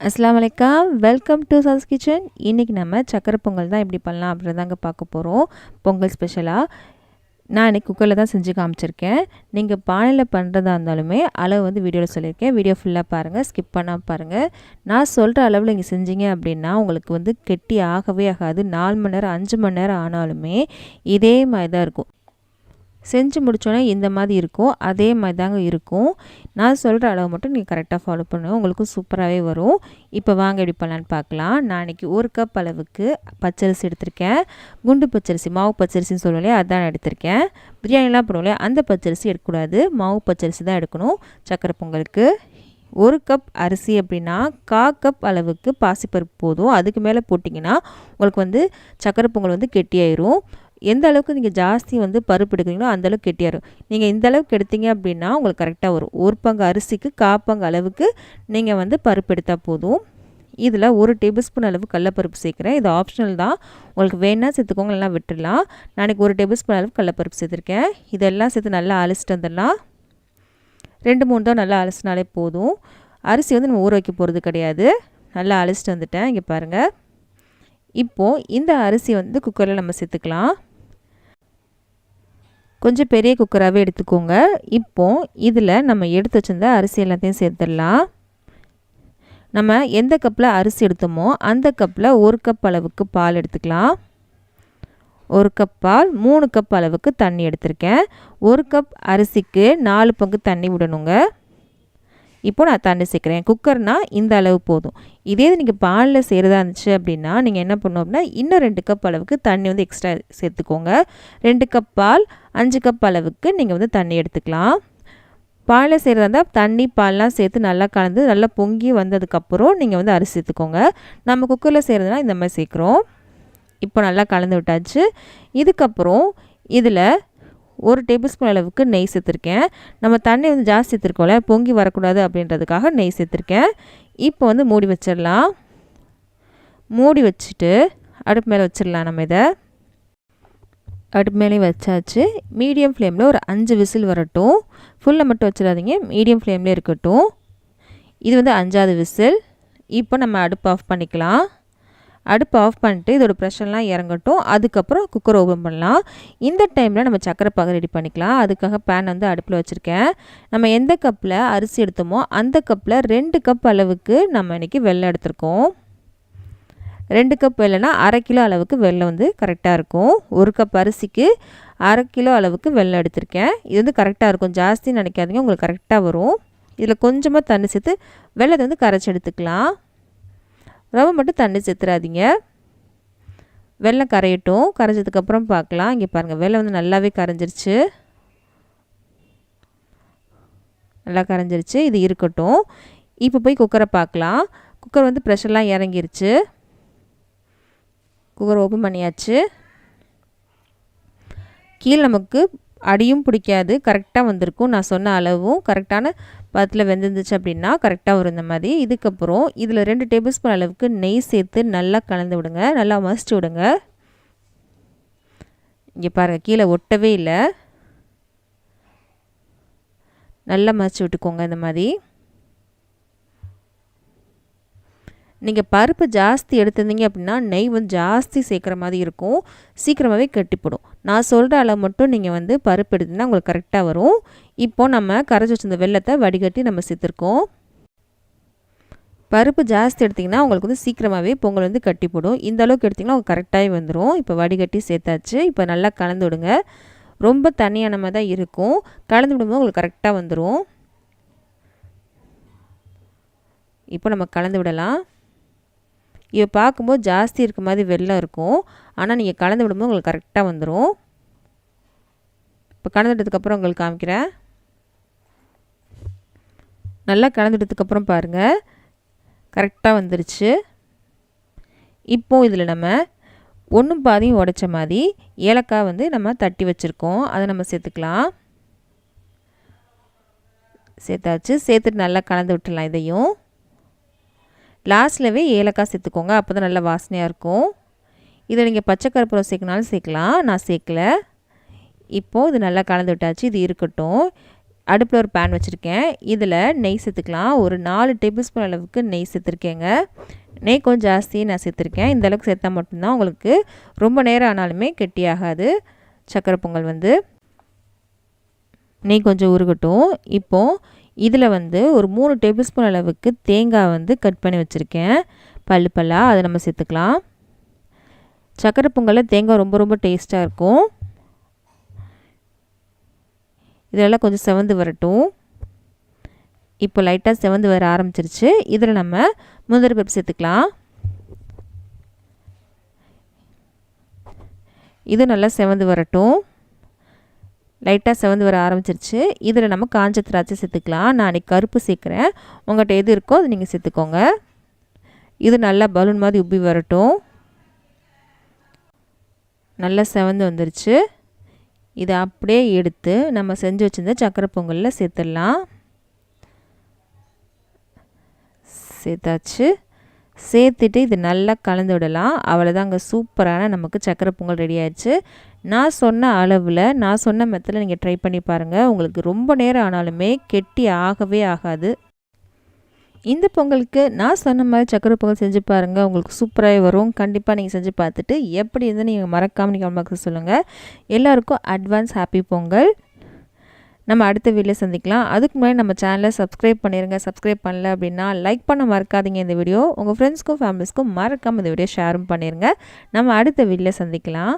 அஸ்லாம் வலைக்கம் welcome to sauce kitchen இன்றைக்கி நம்ம சக்கரை பொங்கல் தான் எப்படி பண்ணலாம் அப்படின்றதாங்க பார்க்க போகிறோம் பொங்கல் ஸ்பெஷலாக நான் இன்றைக்கி குக்கரில் தான் செஞ்சு காமிச்சிருக்கேன். நீங்கள் பானையில் பண்ணுறதா இருந்தாலுமே அளவு வந்து வீடியோவில் சொல்லியிருக்கேன். வீடியோ ஃபுல்லாக பாருங்கள் ஸ்கிப் பண்ணால் பாருங்கள் நான் சொல்கிற அளவில் நீங்கள் செஞ்சீங்க அப்படின்னா உங்களுக்கு வந்து கெட்டி ஆகவே ஆகாது. நாலு மணி நேரம் அஞ்சு மணி நேரம் ஆனாலுமே இதே மாதிரி தான் இருக்கும். செஞ்சு முடித்தோன்னே இந்த மாதிரி இருக்கும். அதே மாதிரி தாங்க இருக்கும். நான் சொல்கிற அளவு மட்டும் நீங்கள் கரெக்டாக ஃபாலோ பண்ணுங்கள் உங்களுக்கு சூப்பராகவே வரும். இப்போ வாங்க எப்படி பண்ணலான்னு பார்க்கலாம். நான் இன்றைக்கி ஒரு கப் அளவுக்கு பச்சரிசி எடுத்திருக்கேன். குண்டு பச்சரிசி மாவு பச்சரிசின்னு சொல்லுவோம் இல்லையா? அதான் எடுத்திருக்கேன். பிரியாணிலாம் பண்ணுவோம் இல்லையா? அந்த பச்சரிசி எடுக்கக்கூடாது. மாவு பச்சரிசி தான் எடுக்கணும். சக்கரை பொங்கலுக்கு ஒரு கப் அரிசி அப்படின்னா கா கப் அளவுக்கு பாசிப்பருப்பு போதும். அதுக்கு மேலே போட்டிங்கன்னா உங்களுக்கு வந்து சக்கரை பொங்கல் வந்து கெட்டியாயிரும். எந்த அளவுக்கு நீங்கள் ஜாஸ்தி வந்து பருப்பு எடுக்கிறீங்களோ அந்தளவுக்கு கெட்டியாரும் நீங்கள் இந்த அளவுக்கு எடுத்தீங்க அப்படின்னா உங்களுக்கு கரெக்டாக வரும். ஒரு பங்கு அரிசிக்கு காப்பங்கு அளவுக்கு நீங்கள் வந்து பருப்பு எடுத்தால் போதும். இதில் ஒரு டேபிள் ஸ்பூன் அளவு கடலப்பருப்பு சேர்க்குறேன். இது ஆப்ஷனல் தான். உங்களுக்கு வேணால் சேர்த்துக்கோங்க எல்லாம் விட்டுடலாம். நாளைக்கு ஒரு டேபிள் ஸ்பூன் அளவு கடலப்பருப்பு சேர்த்துருக்கேன். இதெல்லாம் சேர்த்து நல்லா அலசிட்டு வந்துடலாம். ரெண்டு மூணு தான் நல்லா அலசினாலே போதும். அரிசி வந்து நம்ம ஊற வைக்க போகிறது கிடையாது. நல்லா அலசிட்டு வந்துட்டேன். இங்கே பாருங்கள் இப்போது இந்த அரிசி வந்து குக்கரில் நம்ம சேர்த்துக்கலாம். கொஞ்சம் பெரிய குக்கராகவே எடுத்துக்கோங்க. இப்போ இதில் நம்ம எடுத்து வச்சிருந்த அரிசி எல்லாத்தையும் சேர்த்துடலாம். நம்ம எந்த கப்பில் அரிசி எடுத்தோமோ அந்த கப்பில் ஒரு கப் அளவுக்கு பால் எடுத்துக்கலாம். ஒரு கப் பால் மூணு கப் அளவுக்கு தண்ணி எடுத்திருக்கேன். ஒரு கப் அரிசிக்கு நாலு பங்கு தண்ணி விடணுங்க. இப்போ நான் தண்ணி சேர்க்குறேன். குக்கர்னால் இந்த அளவு போதும். இதே இது நீங்கள் பாலில் செய்கிறதா இருந்துச்சு அப்படின்னா நீங்கள் என்ன பண்ணணும் அப்படின்னா இன்னும் ரெண்டு கப் அளவுக்கு தண்ணி வந்து எக்ஸ்ட்ரா சேர்த்துக்கோங்க. ரெண்டு கப் பால் அஞ்சு கப் அளவுக்கு நீங்கள் வந்து தண்ணி எடுத்துக்கலாம். பாலில் செய்கிறதா இருந்தால் தண்ணி பால்லாம் சேர்த்து நல்லா கலந்து நல்லா பொங்கி வந்ததுக்கப்புறம் நீங்கள் வந்து அரிசி சேர்த்துக்கோங்க. நம்ம குக்கரில் செய்கிறதுனா இந்த மாதிரி சேர்க்குறோம். இப்போ நல்லா கலந்து விட்டாச்சு. இதுக்கப்புறம் இதில் ஒரு டேபிள் ஸ்பூன் அளவுக்கு நெய் சேர்த்துருக்கேன். நம்ம தண்ணி வந்து ஜாஸ்தி சேர்த்துருக்கோம்ல பொங்கி வரக்கூடாது அப்படின்றதுக்காக நெய் சேர்த்துருக்கேன். இப்போ வந்து மூடி வச்சிடலாம். மூடி வச்சுட்டு அடுப்பு மேலே வச்சிடலாம் நம்ம இதை. அடுப்பு மேலே வச்சாச்சு. மீடியம் ஃப்ளேமில் ஒரு அஞ்சு விசில் வரட்டும். ஃபுல்லாக மட்டும் வச்சிடாதீங்க. மீடியம் ஃப்ளேம்லேயே இருக்கட்டும். இது வந்து அஞ்சாவது விசில். இப்போ நம்ம அடுப்பு ஆஃப் பண்ணிக்கலாம். அடுப்பு ஆஃப் பண்ணிட்டு இதோட ப்ரெஷர்லாம் இறங்கட்டும். அதுக்கப்புறம் குக்கர் ஓப்பன் பண்ணலாம். இந்த டைமில் நம்ம சக்கரை பாக ரெடி பண்ணிக்கலாம். அதுக்காக பேன் வந்து அடுப்பில் வச்சுருக்கேன். நம்ம எந்த கப்பில் அரிசி எடுத்தோமோ அந்த கப்பில் ரெண்டு கப் அளவுக்கு நம்ம இன்றைக்கி வெள்ளம் எடுத்திருக்கோம். ரெண்டு கப் வெள்ளைனா அரை கிலோ அளவுக்கு வெள்ளம் வந்து கரெக்டாக இருக்கும். ஒரு கப் அரிசிக்கு அரை கிலோ அளவுக்கு வெள்ளம் எடுத்திருக்கேன். இது வந்து கரெக்டாக இருக்கும். ஜாஸ்தி நினைக்காதீங்க. உங்களுக்கு கரெக்டாக வரும். இதில் கொஞ்சமாக தண்ணி சேர்த்து வெள்ளத்தை வந்து கரைச்சி எடுத்துக்கலாம். ரவை மட்டும் தண்ணி சேர்த்துறாதீங்க. வெள்ளம் கரையட்டும். கரைஞ்சதுக்கப்புறம் பார்க்கலாம். இங்கே பாருங்கள் வெள்ளம் வந்து நல்லாவே கரைஞ்சிருச்சு. நல்லா கரைஞ்சிருச்சு. இது இருக்கட்டும். இப்போ போய் குக்கரை பார்க்கலாம். குக்கர் வந்து ப்ரெஷர்லாம் இறங்கிருச்சு. குக்கர் ஓப்பன் பண்ணியாச்சு. கீழே நமக்கு அடியும் பிடிக்காது கரெக்டாக வந்திருக்கும். நான் சொன்ன அளவும் கரெக்டான பத்தில் வெந்திருந்துச்சு அப்படின்னா கரெக்டாக வரும் இந்த மாதிரி. இதுக்கப்புறம் இதில் ரெண்டு டேபிள் ஸ்பூன் அளவுக்கு நெய் சேர்த்து நல்லா கலந்து விடுங்க. நல்லா மசிச்சு விடுங்க. இங்கே பாருங்கள் கீழே ஒட்டவே இல்லை. நல்லா மசிச்சு விட்டுக்கோங்க இந்த மாதிரி. நீங்கள் பருப்பு ஜாஸ்தி எடுத்திருந்தீங்க அப்படின்னா நெய் வந்து ஜாஸ்தி சேர்க்குற மாதிரி இருக்கும். சீக்கிரமாகவே கட்டிப்படும். நான் சொல்கிற அளவு மட்டும் நீங்கள் வந்து பருப்பு எடுத்திங்கன்னா உங்களுக்கு கரெக்டாக வரும். இப்போது நம்ம கரைச்சி வச்சிருந்த வெள்ளத்தை வடிகட்டி நம்ம சேர்த்துருக்கோம். பருப்பு ஜாஸ்தி எடுத்திங்கன்னா உங்களுக்கு வந்து சீக்கிரமாகவே பொங்கல் வந்து கட்டிப்படும். இந்த அளவுக்கு எடுத்திங்கன்னா உங்களுக்கு கரெக்டாகவே வந்துடும் இப்போ வடிகட்டி சேர்த்தாச்சு. இப்போ நல்லா கலந்து விடுங்க. ரொம்ப தனியான மாதிரி தான் இருக்கும். கலந்து விடும்போது உங்களுக்கு கரெக்டாக வந்துடும் இப்போ நம்ம கலந்து விடலாம். இதை பார்க்கும்போது ஜாஸ்தி இருக்க மாதிரி வெள்ளம் இருக்கும். ஆனால் நீங்கள் கலந்து விடும்போது உங்களுக்கு கரெக்டாக வந்துடும் இப்போ கலந்துட்டதுக்கப்புறம் உங்களுக்கு காமிக்கிறேன். நல்லா கலந்துட்டதுக்கப்புறம் பாருங்கள் கரெக்டாக வந்துருச்சு. இப்போது இதில் நம்ம ஒன்றும் பாதியும் உடைச்ச மாதிரி ஏலக்காய் வந்து நம்ம தட்டி வச்சுருக்கோம். அதை நம்ம சேர்த்துக்கலாம். சேர்த்தாச்சு. சேர்த்துட்டு நல்லா கலந்து விட்டுடலாம் இதையும். லாஸ்ட்லவே ஏலக்காய் சேர்த்துக்கோங்க அப்போ தான் நல்லா வாசனையாக இருக்கும். இதை நீங்கள் பச்சை கருப்பூரம் சேர்க்கனாலும் சேர்க்கலாம் நான் சேர்க்கல. இப்போது இது நல்லா கலந்து விட்டாச்சு இது இருக்கட்டும். அடுப்பில் ஒரு பேன் வச்சுருக்கேன். இதில் நெய் சேர்த்துக்கலாம். ஒரு நாலு டேபிள் ஸ்பூன் அளவுக்கு நெய் சேர்த்துருக்கேங்க. நெய் கொஞ்சம் ஜாஸ்தி நான் சேர்த்துருக்கேன். இந்த அளவுக்கு சேர்த்தா மட்டும்தான் உங்களுக்கு ரொம்ப நேரம் ஆனாலுமே கெட்டியாகாது. சக்கரை பொங்கல் வந்து. நெய் கொஞ்சம் உருகட்டும். இப்போது இதில் வந்து ஒரு மூணு டேபிள் ஸ்பூன் அளவுக்கு தேங்காய் வந்து கட் பண்ணி வச்சுருக்கேன். பல்லு பல்லாக அதை நம்ம சேர்த்துக்கலாம். சக்கரை பொங்கலில் தேங்காய் ரொம்ப ரொம்ப டேஸ்ட்டாக இருக்கும். இதெல்லாம் கொஞ்சம் செவந்து வரட்டும். இப்போ லைட்டாக செவந்து வர ஆரம்பிச்சிருச்சு. இதில் நம்ம முந்திரி பருப்பு சேர்த்துக்கலாம். இது நல்லா செவந்து வரட்டும். லைட்டாக செவந்து வர ஆரம்பிச்சிருச்சு. இதில் நம்ம காஞ்ச திராட்சை சேர்த்துக்கலாம். நான் அன்றைக்கி கருப்பு சேர்க்குறேன். உங்கள்கிட்ட எது இருக்கோ அது நீங்கள் சேர்த்துக்கோங்க. இது நல்லா பலூன் மாதிரி உப்பி வரட்டும். நல்லா செவந்து வந்துருச்சு. இதை அப்படியே எடுத்து நம்ம செஞ்சு வச்சுருந்த சக்கரை பொங்கலில் சேர்த்துடலாம். சேர்த்தாச்சு. சேர்த்துட்டு இது நல்லா கலந்து விடலாம். அவ்வளோதாங்க சூப்பரான நமக்கு சக்கரை பொங்கல் ரெடி ஆயிடுச்சு. நான் சொன்ன அளவில் நான் சொன்ன மெத்தில் நீங்கள் ட்ரை பண்ணி பாருங்கள் உங்களுக்கு ரொம்ப நேரம் ஆனாலுமே கெட்டி ஆகவே ஆகாது. இந்த பொங்கலுக்கு நான் சொன்ன மாதிரி சக்கரை பொங்கல் செஞ்சு பாருங்கள் உங்களுக்கு சூப்பராகவே வரும். கண்டிப்பாக நீங்கள் செஞ்சு பார்த்துட்டு எப்படி இருந்து நீங்கள் மறக்காமல் நீங்கள் பாக்ஸ் சொல்லுங்கள் எல்லாருக்கும் அட்வான்ஸ் ஹாப்பி பொங்கல். நம்ம அடுத்த வீடியோ சந்திக்கலாம். அதுக்கு முன்னாடி நம்ம சேனலை சப்ஸ்கிரைப் பண்ணிடுங்க சப்ஸ்கிரைப் பண்ணல அப்படின்னா லைக் பண்ண மறக்காதீங்க இந்த வீடியோ. உங்கள் ஃப்ரெண்ட்ஸ்க்கும் ஃபேமிலிஸ்க்கும் மறக்காமல் இந்த வீடியோ ஷேரும் பண்ணிடுங்க நம்ம அடுத்த வீடியோ சந்திக்கலாம்.